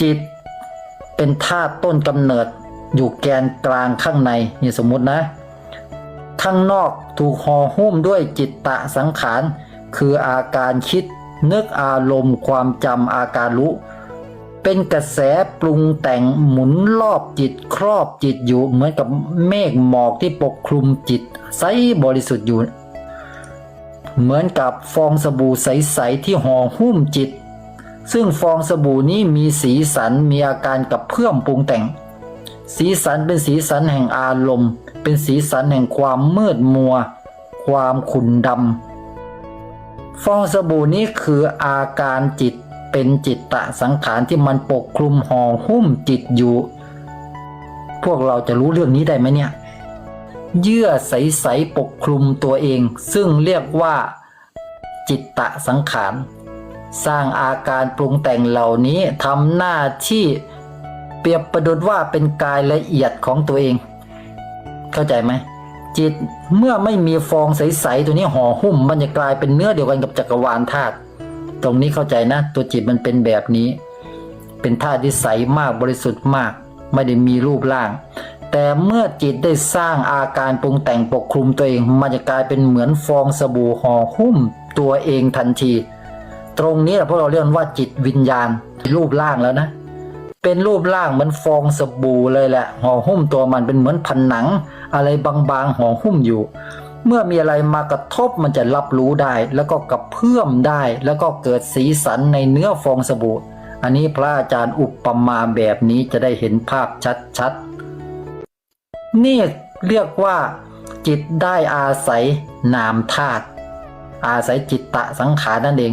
จิต เป็นธาตุต้นกำเนิด อยู่แกนกลางข้างในนี่สมมุตินะ ข้างนอกถูกห่อหุ้มด้วยจิตตะสังขาร คืออาการคิด นึกอารมณ์ความจำอาการรู้ เป็นกระแสปรุงแต่งหมุนรอบจิตครอบจิตอยู่เหมือนกับเมฆหมอกที่ปกคลุมจิตใสบริสุทธิ์อยู่ เหมือนกับฟองสบู่ใส ๆ ที่ห่อหุ้มจิต ซึ่งฟองสบู่นี้มีสีสันมีอาการกับเพื่อมปรุงแต่ง สีสันเป็นสีสันแห่งอารมณ์ เป็นสีสันแห่งความมืดมัว ความขุ่นดำฟองสบู่นี้คืออาการจิตเป็นจิตตะสังขารที่มันปกคลุมห่อหุ้มจิตอยู่ พวกเราจะรู้เรื่องนี้ได้ไหมเนี่ย เยื่อใสๆปกคลุมตัวเอง ซึ่งเรียกว่าจิตตะสังขาร สร้างอาการปรุงแต่งเหล่านี้ทำหน้าที่เปรียบประดุดว่าเป็นกายละเอียดของตัวเอง เข้าใจไหมจิตเมื่อไม่มีฟองใสๆตัวนี้ห่อหุ้ม มันจะกลายเป็นเนื้อเดียวกันกับจักรวาลธาตุตรงนี้เข้าใจนะ ตัวจิตมันเป็นแบบนี้ เป็นธาตุที่ใสมากบริสุทธิ์มาก ไม่ได้มีรูปร่าง แต่เมื่อจิตได้สร้างอาการปรุงแต่งปกคลุมตัวเอง มันจะกลายเป็นเหมือนฟองสบู่ห่อหุ้มตัวเองทันที ตรงนี้พวกเราเรียกว่าจิตวิญญาณรูปร่างแล้วนะ เป็นรูปร่างเหมือนฟองสบู่เลยแหละห่อหุ้มตัวมันเป็นเหมือนผนัง อะไรบางๆห่อหุ้มอยู่ เมื่อมีอะไรมากระทบมันจะรับรู้ได้ แล้วก็กระเพื่อมได้ แล้วก็เกิดสีสันในเนื้อฟองสบู่ อันนี้พระอาจารย์อุปมาแบบนี้จะได้เห็นภาพชัดๆนี่เรียกว่าจิตได้อาศัยนามธาตุอาศัยจิตตะสังขารนั่นเอง